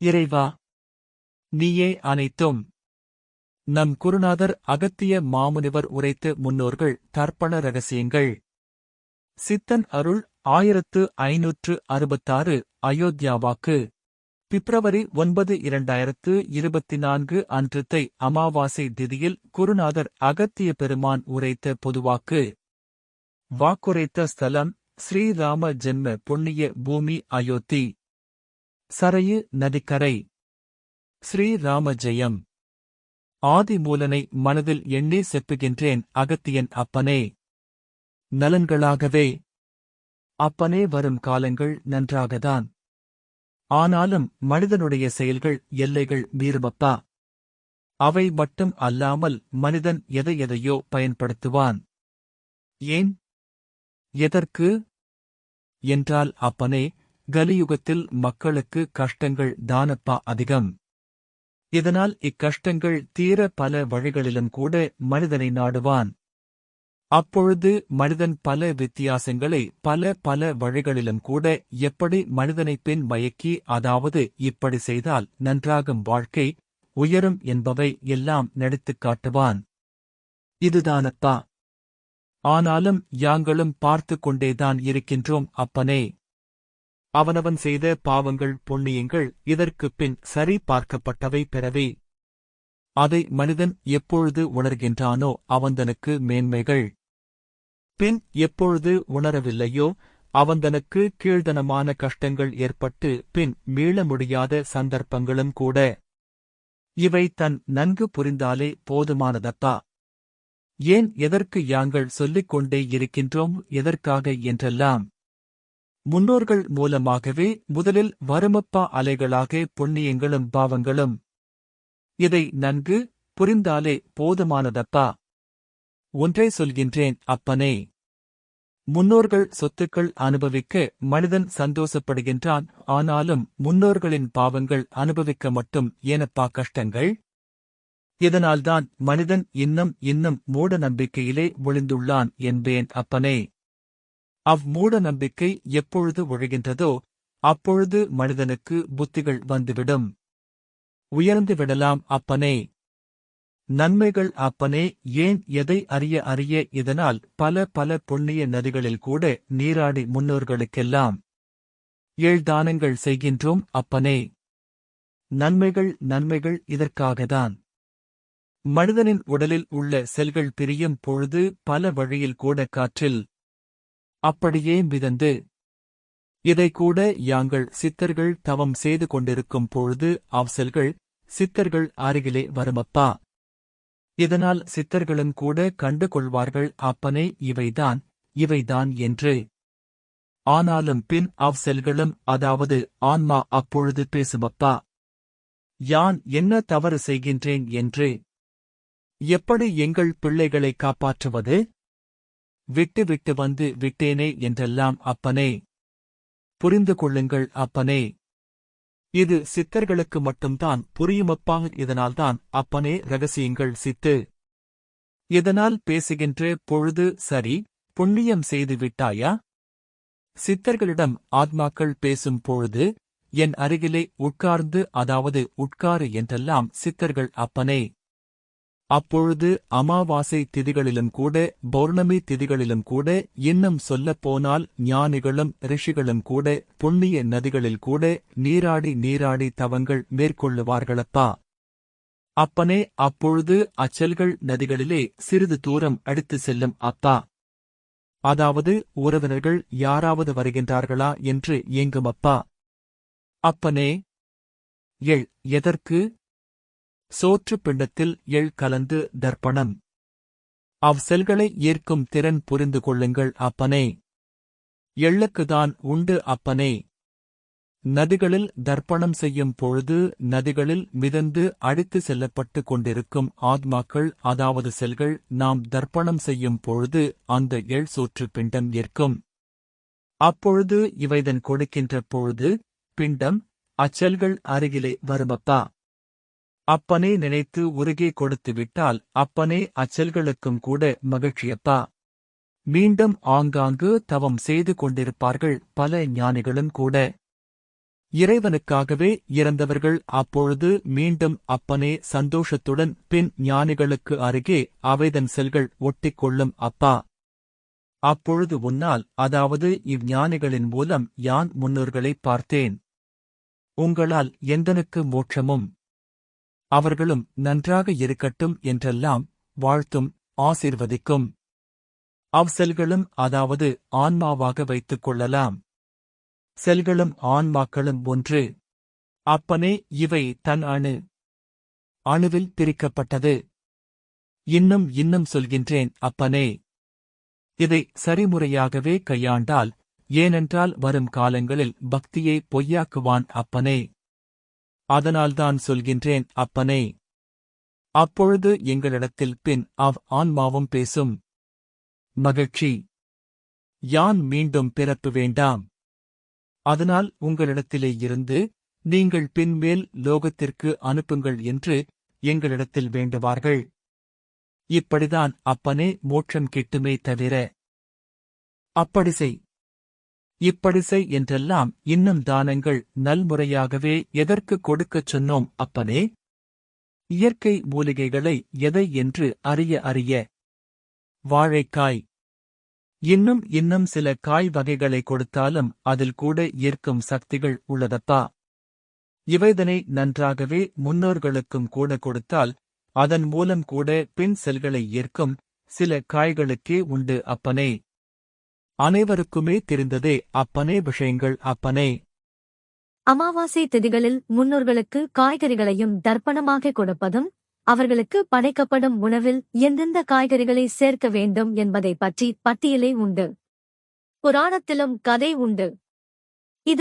இறைவா நீயே அனைத்தும். நம் குருநாதர் அகத்திய மாமுனிவர் உரைத்த முன்னோர்கள் தர்ப்பண ரகசியங்கள். சித்தன் அருள் ஆயிரத்து ஐநூற்று அறுபத்தாறு அயோத்தியா வாக்கு. பிப்ரவரி ஒன்பது இரண்டாயிரத்து இருபத்தி நான்கு அன்றுத்தை அமாவாசை திதியில் குருநாதர் அகத்திய பெருமான் உரைத்த பொதுவாக்கு வாக்குரைத்த ஸ்தலம் ஸ்ரீராம ஜென்ம புண்ணிய பூமி அயோத்தி. சரையு நதிக்கரை. ஸ்ரீராம ஜெயம் ஆதிமூலனை மனதில் எண்ணி செப்புகின்றேன் அகத்தியன் அப்பனே. நலன்களாகவே. அப்பனே வரும் காலங்கள் நன்றாகதான் ஆனாலும் மனிதனுடைய செயல்கள் எல்லைகள் மீறுமப்பா? அவை மட்டும் அல்லாமல் மனிதன் எதை எதையோ பயன்படுத்துவான். ஏன்? எதற்கு? என்றால் அப்பனே கலியுகத்தில் மக்களுக்கு கஷ்டங்கள் தானப்பா அதிகம். இதனால் இக்கஷ்டங்கள் தீர பல வழிகளிலும் கூட மனிதனை நாடுவான். அப்பொழுது மனிதன் பல வித்தியாசங்களை பல பல வழிகளிலும் கூட எப்படி மனிதனை பின் மயக்கி அதாவது இப்படி செய்தால் நன்றாகும் வாழ்க்கை உயரும் என்பவை எல்லாம் நடித்துக் காட்டுவான். இதுதானப்பா. ஆனாலும் யாங்களும் பார்த்து கொண்டேதான் இருக்கின்றோம் அப்பனே. அவனவன் செய்த பாவங்கள் புண்ணியங்கள் இதற்குப் பின் சரி பார்க்கப்பட்டவை பெறவே. அதை மனிதன் எப்பொழுது உணர்கின்றானோ அவந்தனுக்கு மேன்மைகள். பின் எப்பொழுது உணரவில்லையோ அவந்தனுக்கு கீழ்தனமான கஷ்டங்கள் ஏற்பட்டு பின் மீள முடியாத சந்தர்ப்பங்களும் கூட. இவை தன் நன்கு புரிந்தாலே போதுமானதப்பா. ஏன் எதற்கு யாங்கள் சொல்லிக் கொண்டே இருக்கின்றோம் எதற்காக என்றெல்லாம். முன்னோர்கள் மூலமாகவே முதலில் வருமப்பா அலைகளாக புண்ணியங்களும் பாவங்களும். இதை நன்கு புரிந்தாலே போதுமானதப்பா. ஒன்றை சொல்கின்றேன் அப்பனே. முன்னோர்கள் சொத்துக்கள் அனுபவிக்க மனிதன் சந்தோஷப்படுகின்றான் ஆனாலும் முன்னோர்களின் பாவங்கள் அனுபவிக்க மட்டும் ஏனப்பா கஷ்டங்கள்? இதனால்தான் மனிதன் இன்னும் இன்னும் மூட நம்பிக்கையிலே ஒளிந்துள்ளான் என்பேன் அப்பனே. அவ் மூட நம்பிக்கை எப்பொழுது ஒழுகின்றதோ அப்பொழுது மனிதனுக்கு புத்திகள் வந்துவிடும். உயர்ந்து விடலாம் அப்பனே. நன்மைகள் அப்பனே ஏன் எதை அறிய அறிய இதனால் பல பல புண்ணிய நதிகளில் கூட நீராடி முன்னோர்களுக்கெல்லாம் ஏழ்தானங்கள் செய்கின்றோம் அப்பனே. நன்மைகள் நன்மைகள் இதற்காகத்தான். மனிதனின் உடலில் உள்ள செல்கள் பிரியும் பொழுது பல வழியில் கூட காற்றில் அப்படியே மிதந்து இதைக்கூட யாங்கள் சித்தர்கள் தவம் செய்து கொண்டிருக்கும் பொழுது அவசல்கள் சித்தர்கள் அருகிலே வருமப்பா? இதனால் சித்தர்களும் கூட கண்டு கொள்வார்கள் அப்பனே இவைதான் இவைதான் என்று. ஆனாலும் பின் அவ்செல்களும் அதாவது ஆன்மா அப்பொழுது பேசுமப்பா? யான் என்ன தவறு செய்கின்றேன் என்று. எப்படி எங்கள் பிள்ளைகளை காப்பாற்றுவது? விட்டு விட்டு வந்து விட்டேனே என்றெல்லாம் அப்பனே. புரிந்து கொள்ளுங்கள் அப்பனே. இது சித்தர்களுக்கு மட்டும்தான் புரியுமப்பா இதனால்தான் அப்பனே ரகசியங்கள் சித்து. இதனால் பேசுகின்ற பொழுது சரி புண்ணியம் செய்து விட்டாயா? சித்தர்களிடம் ஆத்மாக்கள் பேசும் பொழுது என் அருகிலே உட்கார்ந்து அதாவது உட்காரு என்றெல்லாம் சித்தர்கள் அப்பனே. அப்பொழுது அமாவாசை திதிகளிலும் கூட பௌர்ணமி திதிகளிலும் கூட இன்னும் சொல்லப்போனால் ஞானிகளும் ரிஷிகளும் கூட புண்ணிய நதிகளில் கூட நீராடி நீராடி தவங்கள் மேற்கொள்ளுவார்களப்பா. அப்பனே அப்பொழுது அச்சல்கள் நதிகளிலே சிறிது தூரம் அடித்து செல்லும் அப்பா. அதாவது உறவினர்கள் யாராவது வருகின்றார்களா என்று ஏங்குமப்பா. அப்பனே எள் எதற்கு சோற்றுப் பிண்டத்தில் எள் கலந்து தர்ப்பணம். அவ் செல்களை ஏற்கும் திறன் புரிந்து கொள்ளுங்கள் அப்பனே. எள்ளுக்குதான் உண்டு அப்பனே. நதிகளில் தர்ப்பணம் செய்யும் பொழுது நதிகளில் மிதந்து அடித்து செல்லப்பட்டு கொண்டிருக்கும் ஆத்மாக்கள் அதாவது செல்கள் நாம் தர்ப்பணம் செய்யும் பொழுது அந்த எள் சோற்று பிண்டம் ஏற்கும். அப்பொழுது இவைதன் கொடுக்கின்ற பொழுது பிண்டம் அச்செல்கள் அருகிலே வருமப்பா. அப்பனே நினைத்து உருகே கொடுத்து விட்டால் அப்பனே அச்செல்களுக்கும் கூட மகிழ்ச்சியப்பா. மீண்டும் ஆங்காங்கு தவம் செய்து கொண்டிருப்பார்கள் பல ஞானிகளும் கூட. இறைவனுக்காகவே இறந்தவர்கள் அப்பொழுது மீண்டும் அப்பனே சந்தோஷத்துடன் பின் ஞானிகளுக்கு அருகே அவைதன் செல்கள் ஒட்டிக்கொள்ளும் அப்பா. அப்பொழுது உன்னால் அதாவது இவ்ஞானிகளின் மூலம் யான் முன்னோர்களை பார்த்தேன். உங்களால் எந்தனுக்கு மோட்சமும் அவர்களும் நன்றாக இருக்கட்டும் என்றெல்லாம் வாழ்த்தும் ஆசிர்வதிக்கும். அவ்செல்களும் அதாவது ஆன்மாவாக வைத்துக் கொள்ளலாம். செல்களும் ஆன்மாக்களும் ஒன்று. அப்பனே இவை தன் அணு. அணுவில் பிரிக்கப்பட்டது. இன்னும் இன்னும் சொல்கின்றேன் அப்பனே. இதை சரிமுறையாகவே கையாண்டால் ஏனென்றால் வரும் காலங்களில் பக்தியை பொய்யாக்குவான் அப்பனே. அதனால்தான் சொல்கின்றேன் அப்பனே. அப்பொழுது எங்களிடத்தில் பின் அவ் ஆன்மாவும் பேசும். மகிழ்ச்சி. யான் மீண்டும் பிறப்பு வேண்டாம். அதனால் உங்களிடத்திலே இருந்து நீங்கள் பின்மேல் லோகத்திற்கு அனுப்புங்கள் என்று எங்களிடத்தில் வேண்டுவார்கள். இப்படிதான் அப்பனே மோட்சம் கிட்டுமே தவிர. அப்படி செய். இப்படிசை என்றெல்லாம் இன்னும் தானங்கள் நல்முறையாகவே எதற்கு கொடுக்கச் சொன்னோம் அப்பனே? இயற்கை மூலிகைகளை எதை என்று அறிய அறிய. வாழைக்காய். இன்னும் இன்னும் சில காய் வகைகளை கொடுத்தாலும் அதில் கூட ஈர்க்கும் சக்திகள் உள்ளதப்பா? இவைதனை நன்றாகவே முன்னோர்களுக்கும் கூட கொடுத்தால் அதன் மூலம் கூட பின் செல்களை ஈர்க்கும் சில காய்களுக்கே உண்டு அப்பனே. அனைவருக்குமே தெரிந்ததே அப்பனே விஷயங்கள் அப்பனே. அமாவாசை திதிகளில் முன்னோர்களுக்கு காய்கறிகளையும் தர்ப்பணமாக கொடுப்பதும் அவர்களுக்கு படைக்கப்படும் உணவில் எந்தெந்த காய்கறிகளை சேர்க்க வேண்டும் என்பதை பற்றி பட்டியலே உண்டு. புராணத்திலும் கதை உண்டு.